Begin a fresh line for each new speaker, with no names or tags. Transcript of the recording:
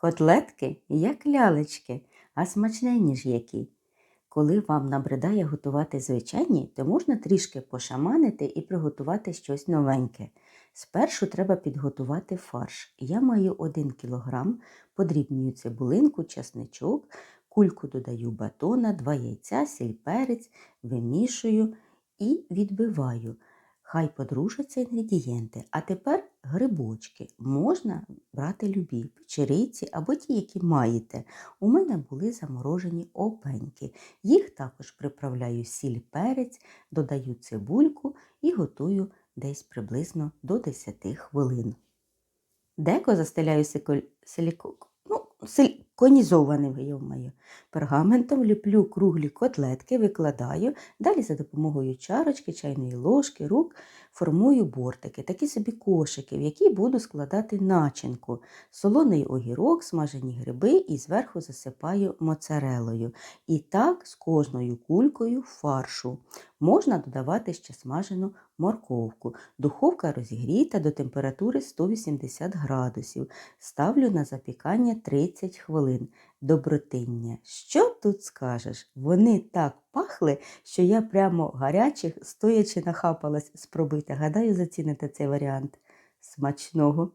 Котлетки, як лялечки, а смачненні ж які. Коли вам набридає готувати звичайні, то можна трішки пошаманити і приготувати щось новеньке. Спершу треба підготувати фарш. Я маю 1 кг, подрібнюю цибулинку, часничок, кульку додаю батона, 2 яйця, сіль перець, вимішую і відбиваю. Хай подружаться інгредієнти. А тепер грибочки. Можна брати любі, печериці або ті, які маєте. У мене були заморожені опеньки. Їх також приправляю сіль перець, додаю цибульку і готую десь приблизно до 10 хвилин. Деко застеляю сиколь... силіко... ну, силіконізованим йомаю. Пергаментом ліплю круглі котлетки, викладаю, далі за допомогою чарочки, чайної ложки, рук формую бортики, такі собі кошики, в які буду складати начинку, солоний огірок, смажені гриби і зверху засипаю моцарелою. І так з кожною кулькою фаршу. Можна додавати ще смажену морковку. Духовка розігріта до температури 180 градусів. Ставлю на запікання 30 хвилин. Добротиння. Що тут скажеш? Вони так пахли, що я прямо гарячих, стоячи нахапалась спробити. Гадаю, заціните цей варіант. Смачного!